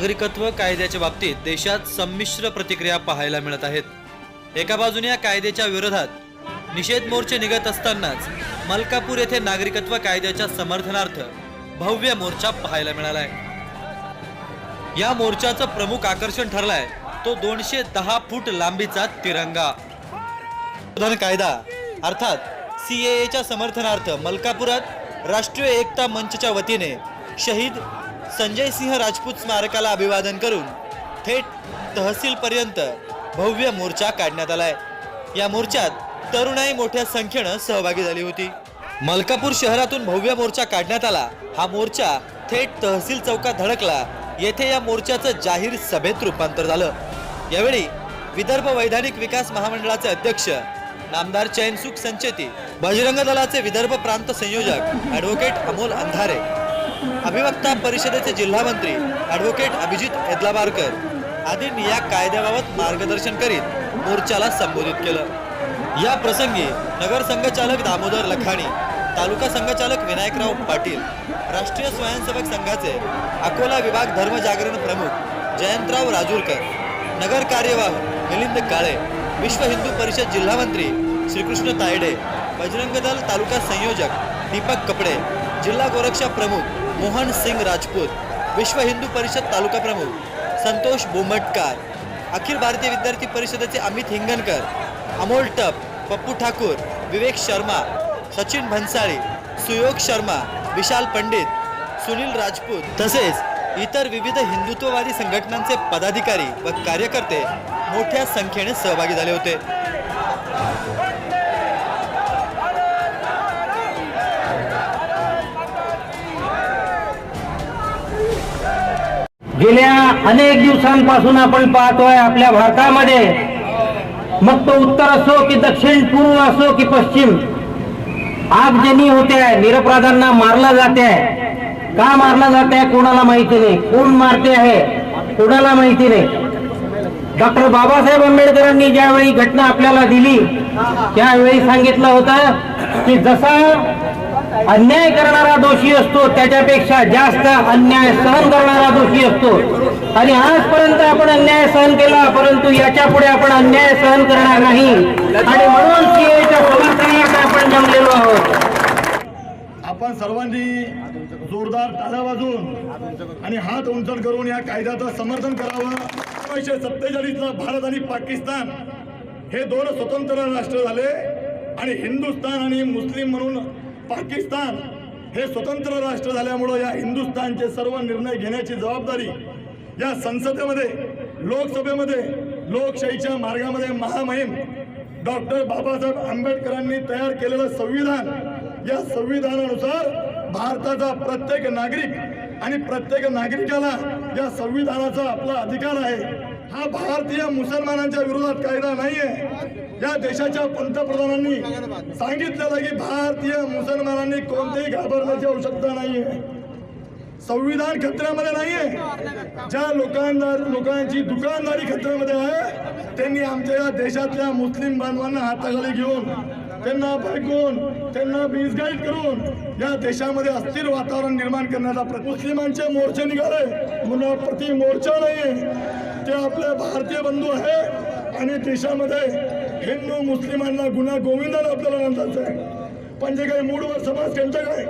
नागरिकत्व कायद्याच्या बाबतीत देशात संमिश्र प्रतिक्रिया पाहायला मिळत आहेत. एका बाजूने या कायद्याच्या विरोधात निषेध मोर्चे निघत असतानाच मलकापूर येथे नागरिकत्व कायद्याच्या समर्थनार्थ भव्य मोर्चा पाहायला मिळालाय. या मोर्चाचं प्रमुख आकर्षण ठरलाय तो दोनशे दहा फूट लांबीचा तिरंगा. संशोधन कायदा अर्थात सी एच्या समर्थनार्थ मलकापुरात राष्ट्रीय एकता मंचच्या वतीने शहीद संजय सिंह राजपूत स्मारकाला अभिवादन करून थेट तहसीलपर्यंत भव्य मोर्चा काढण्यात आलाय. या मोर्चात तरुणाई मोठ्या संख्येनं सहभागी झाली होती. मलकापूर शहरातून भव्य मोर्चा काढण्यात आला. हा मोर्चा थेट तहसील चौकात धडकला. येथे या मोर्चाचं जाहीर सभेत रूपांतर झालं. यावेळी विदर्भ वैधानिक विकास महामंडळाचे अध्यक्ष नामदार चैनसुख संचेती बजरंग दलाचे विदर्भ प्रांत संयोजक ॲडव्होकेट अमोल अंधारे अभिवक्ता परिषदेचे जिल्हामंत्री ॲडव्होकेट अभिजित एदलाबारकर आदींनी या कायद्याबाबत मार्गदर्शन करीत मोर्चाला संबोधित केलं. या प्रसंगी नगर संघचालक दामोदर लखाणी तालुका संघचालक विनायकराव पाटील राष्ट्रीय स्वयंसेवक संघाचे अकोला विभाग धर्म जागरण प्रमुख जयंतराव राजूरकर नगर कार्यवाह मिलिंद काळे विश्व हिंदू परिषद जिल्हामंत्री श्रीकृष्ण तायडे बजरंग दल तालुका संयोजक दीपक कपडे जिल्हा गोरक्षा प्रमुख मोहन सिंग राजपूत विश्व हिंदू परिषद तालुका प्रमुख संतोष बोमटकार अखिल भारतीय विद्यार्थी परिषदेचे अमित हिंगणकर अमोल टप पप्पू ठाकूर विवेक शर्मा सचिन भन्साळी सुयोग शर्मा विशाल पंडित सुनील राजपूत तसेच इतर विविध हिंदुत्ववादी संघटनांचे पदाधिकारी व कार्यकर्ते मोठ्या संख्येने सहभागी झाले होते. गेल्या अनेक दिवसांपासून आपण पाहतोय आपल्या भारतामध्ये. मग तो उत्तर असो की दक्षिण पूर्व असो की पश्चिम आगजनी होते आहे निरपराधांना मारलं जाते आहे का मारलं जाते आहे कोणाला माहिती नाही. कोण मारते आहे कोणाला माहिती नाही. डॉक्टर बाबासाहेब आंबेडकरांनी ज्यावेळी घटना आपल्याला दिली त्यावेळी सांगितलं होतं की जसा अन्याय करणारा दोषी असतो त्याच्यापेक्षा जास्त अन्याय सहन करणारा दोषी असतो. आणि आजपर्यंत आपण अन्याय सहन केला परंतु याच्यापुढे आपण अन्याय सहन करणार नाही. आणि म्हणून सीएच्या आपण जमलेलो आहोत. आपण सर्वांनी जोरदार टाळ्या वाजून आणि हात उंचण करून या कायद्याचं समर्थन करावं. एकोणीसशे सत्तेचाळीसला भारत आणि पाकिस्तान हे दोन स्वतंत्र राष्ट्र झाले. आणि हिंदुस्थान आणि मुस्लिम म्हणून पाकिस्तान हे स्वतंत्र राष्ट्र झाल्यामुळं या हिंदुस्थानचे सर्व निर्णय घेण्याची जबाबदारी या संसदेमध्ये लोकसभेमध्ये लोकशाहीच्या मार्गामध्ये महामहिम डॉक्टर बाबासाहेब आंबेडकरांनी तयार केलेलं संविधान या संविधानानुसार भारताचा प्रत्येक नागरिक आणि प्रत्येक नागरिकाला या संविधानाचा आपला अधिकार आहे. हा भारतीय मुसलमानांच्या विरोधात कायदा नाहीये. या देशाच्या पंतप्रधानांनी सांगितलेलं की भारतीय मुसलमानांनी कोणतेही घाबरण्याची आवश्यकता नाहीये. संविधान खतऱ्यामध्ये नाहीये. ज्या लोकांना लोकांची दुकानदारी खतऱ्यामध्ये आहे त्यांनी आमच्या या देशातल्या मुस्लिम बांधवांना हाताखाली घेऊन त्यांना भडकून त्यांना मिसगाईड करून या देशामध्ये अस्थिर वातावरण निर्माण करण्याचा प्रयत्न मुस्लिमांचे मोर्चे निघाले. म्हणून प्रति मोर्चा नाही. ते आपले भारतीय बंधू आहे. आणि देशामध्ये हिंदू मुस्लिमांना गुन्हा गोविंदाला आपल्याला नंतरच आहे. पण जे काही मूळवर समाज त्यांच्याकडे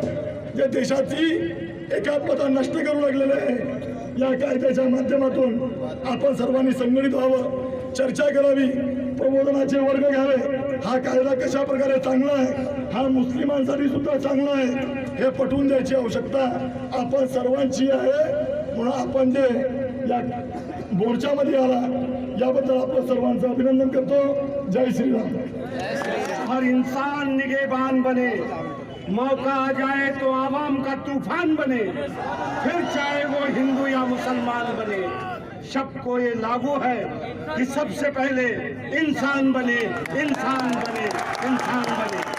जे देशाची एकात्मता नष्ट करू लागलेले आहे. या कायद्याच्या माध्यमातून आपण सर्वांनी संघटित व्हावं. चर्चा करावी. प्रबोधनाचे वर्ग घ्यावे. हा कायदा कशा प्रकारे चांगला आहे? हा मुस्लिमांसाठी सुद्धा चांगला आहे. हे पटवून द्यायची आवश्यकता आपण सर्वांची आहे. म्हणून आपण जे या मोर्चामध्ये आला याबद्दल आपण सर्वांचं अभिनंदन करतो. जय श्रीराम. हर इंसान निगेबान बने. मौका आ जाए तो आवाम का तूफान बने. फिर चाहे वो हिंदू या मुसलमान बने सबको ये लागू है कि सबसे पहले इंसान बने इंसान बने इंसान बने।